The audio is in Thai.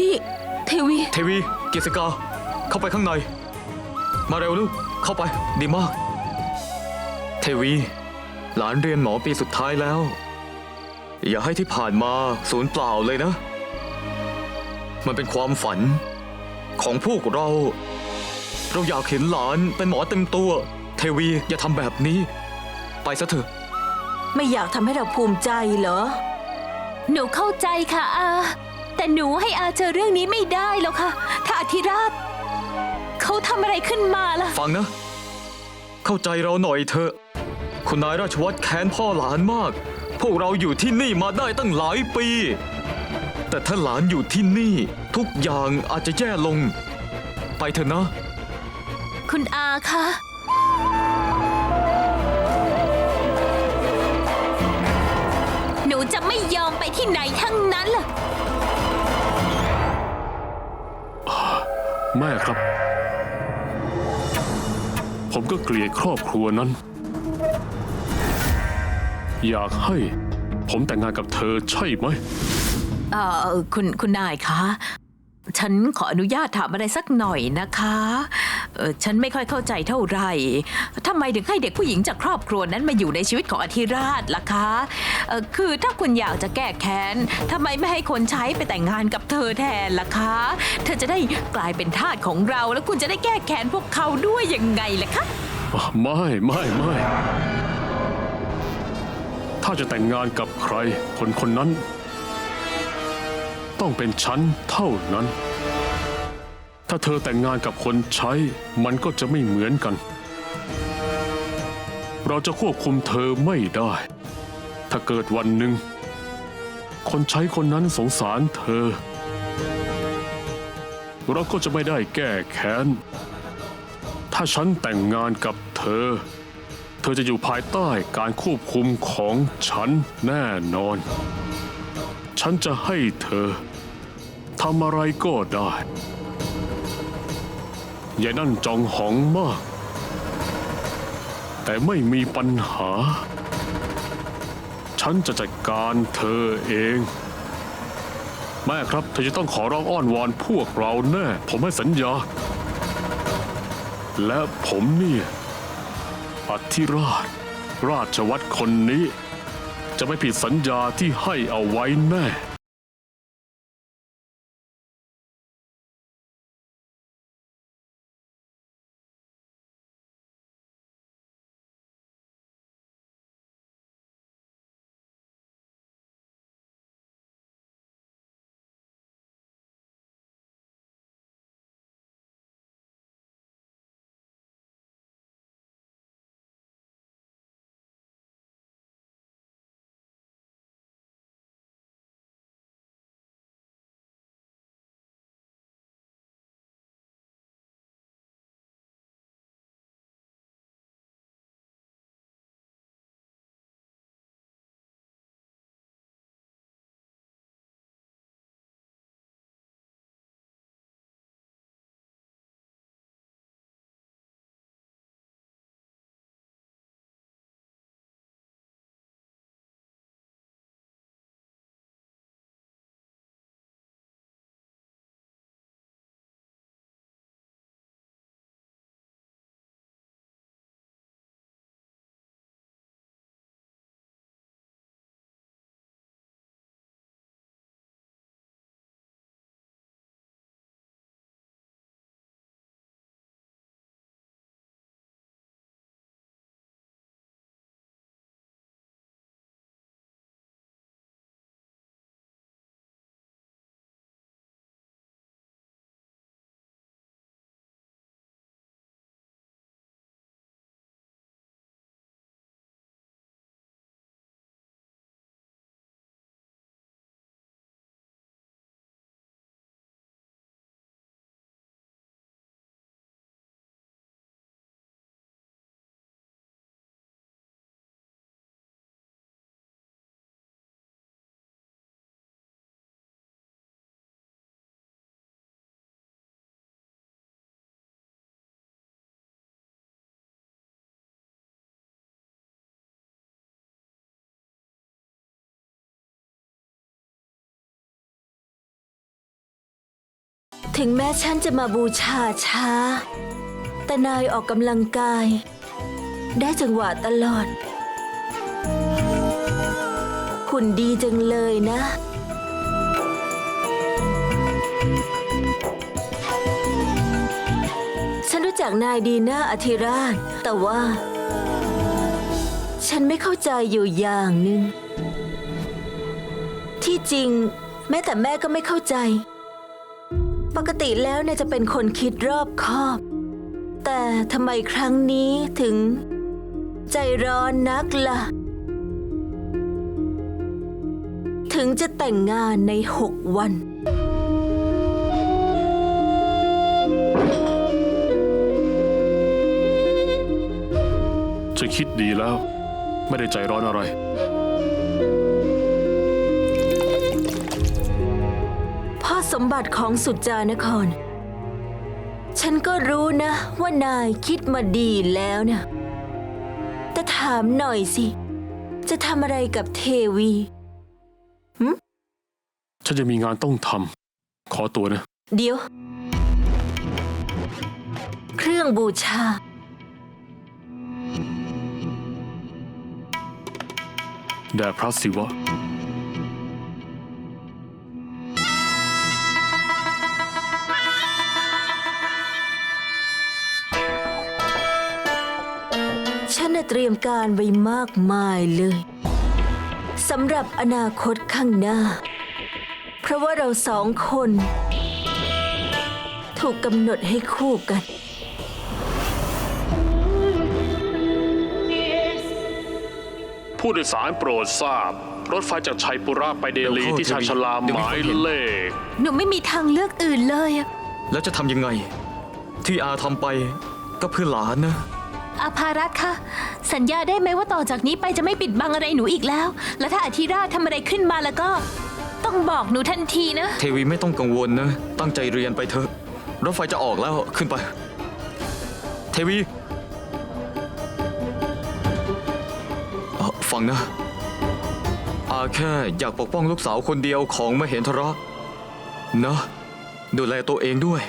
นี่ เทวี เทวีเกษกา เข้าไปข้างใน มาเร็วลูก เข้าไป ดีมาก เทวี หลานเรียนหมอปีสุดท้ายแล้ว อย่าให้ที่ผ่านมาสูญเปล่าเลยนะ มันเป็นความฝัน ของพวกเรา เราอยากเห็นหลานเป็นหมอเต็มตัว เทวีอย่าทำแบบนี้ ไปซะเถอะ ไม่อยากทำให้เราภูมิใจเหรอ หนูเข้าใจค่ะอา แต่หนูให้อาเจอเรื่องนี้ไม่ได้แล้วค่ะ ถ้าอธิราชเขาทำอะไรขึ้นมาล่ะ ฟังนะ เข้าใจเราหน่อยเถอะ คุณนายราชวัตรแค้นพ่อหลานมาก พวกเราอยู่ที่นี่มาได้ตั้งหลายปี แต่ถ้าหลานอยู่ที่นี่ทุกอย่างอาจจะแย่ลง ไปเถอะนะ คุณอาคะหนูจะไม่ยอมไปที่ไหนทั้งนั้นล่ะ แม่ครับ ผมก็เกลียดครอบครัวนั้น อยากให้ผมแต่งงานกับเธอใช่ไหม เอ่อคุณคุณนายคะ ฉันขออนุญาตถามอะไรสักหน่อยนะคะ เออฉันไม่ค่อยเข้าใจเท่าไหร่ทำไมถึงให้เด็กผู้หญิงจากครอบครัวนั้นมาอยู่ในชีวิตของอธิราชล่ะคะเออคือถ้าคุณอยากจะแก้แค้นทำไมไม่ให้คนใช้ไปแต่งงานกับเธอแทนล่ะคะ เธอจะได้กลายเป็นทาสของเรา แล้วคุณจะได้แก้แค้นพวกเขาด้วยยังไงล่ะคะ ไม่ไม่ไม่ ถ้าจะแต่งงานกับใคร คนคนนั้น ต้องเป็นฉันเท่านั้น ถ้าเธอแต่งงานกับคนใช้ มันก็จะไม่เหมือนกัน เราจะควบคุมเธอไม่ได้ ถ้าเกิดวันหนึ่ง คนใช้คนนั้นสงสารเธอ เราก็จะไม่ได้แก้แค้น ถ้าฉันแต่งงานกับเธอ เธอจะอยู่ภายใต้การควบคุมของฉันแน่นอน ฉันจะให้เธอทำอะไรก็ได้ ย่านั่นจองหองมาก แต่ไม่มีปัญหา ฉันจะจัดการเธอเอง แม่ครับ เธอจะต้องขอร้องอ้อนวอนพวกเราแน่ ผมให้สัญญา และผมเนี่ยอธิราช ราชวัตรคนนี้ จะไม่ผิดสัญญาที่ให้เอาไว้แน่ ถึงแม้ฉันจะมาบูชาช้า แต่นายออกกำลังกาย ได้จังหวะตลอด หุ่นดีจังเลยนะ ฉันรู้จักนายดีนะอธิราช แต่ว่า ฉันไม่เข้าใจอยู่อย่างหนึ่งที่จริง แม้แต่แม่ก็ไม่เข้าใจ ปกติแล้วเนี่ยจะเป็นคนคิดรอบคอบ แต่ทำไมครั้งนี้ถึง ใจร้อนนักล่ะ ถึงจะแต่งงานในหกวันฉันคิดดีแล้ว ไม่ได้ใจร้อนอะไร สมบัติของสุจานคร ฉันก็รู้นะ ว่านายคิดมาดีแล้วนะ แต่ถามหน่อยสิ จะทำอะไรกับเทวีฉันจะมีงานต้องทำขอตัวนะ เดี๋ยว เครื่องบูชา แด่พระศิวะ ฉันน่ะเตรียมการไว้มากมายเลยสำหรับอนาคตข้างหน้า เพราะว่าเราสองคน ถูกกำหนดให้คู่กัน ผู้โดยสารโปรดทราบ รถไฟจากชัยปุระไปเดลีที่ชานชาลาหมายเลข หนูไม่มีทางเลือกอื่นเลยอะแล้วจะทำยังไง ที่อาทำไปก็เพื่อหลานนะ อาภารัตคะสัญญาได้ไหมว่าต่อจากนี้ไปจะไม่ปิดบังอะไรหนูอีกแล้ว และถ้าอธิราชทำอะไรขึ้นมาแล้วก็ ต้องบอกหนูทันทีนะ เทวีไม่ต้องกังวลนะ ตั้งใจเรียนไปเถอะ รถไฟจะออกแล้วขึ้นไป เทวีเอ่อฟังนะ อาแค่อยากปกป้องลูกสาวคนเดียวของมเหนทระนะ ดูแลตัวเองด้วย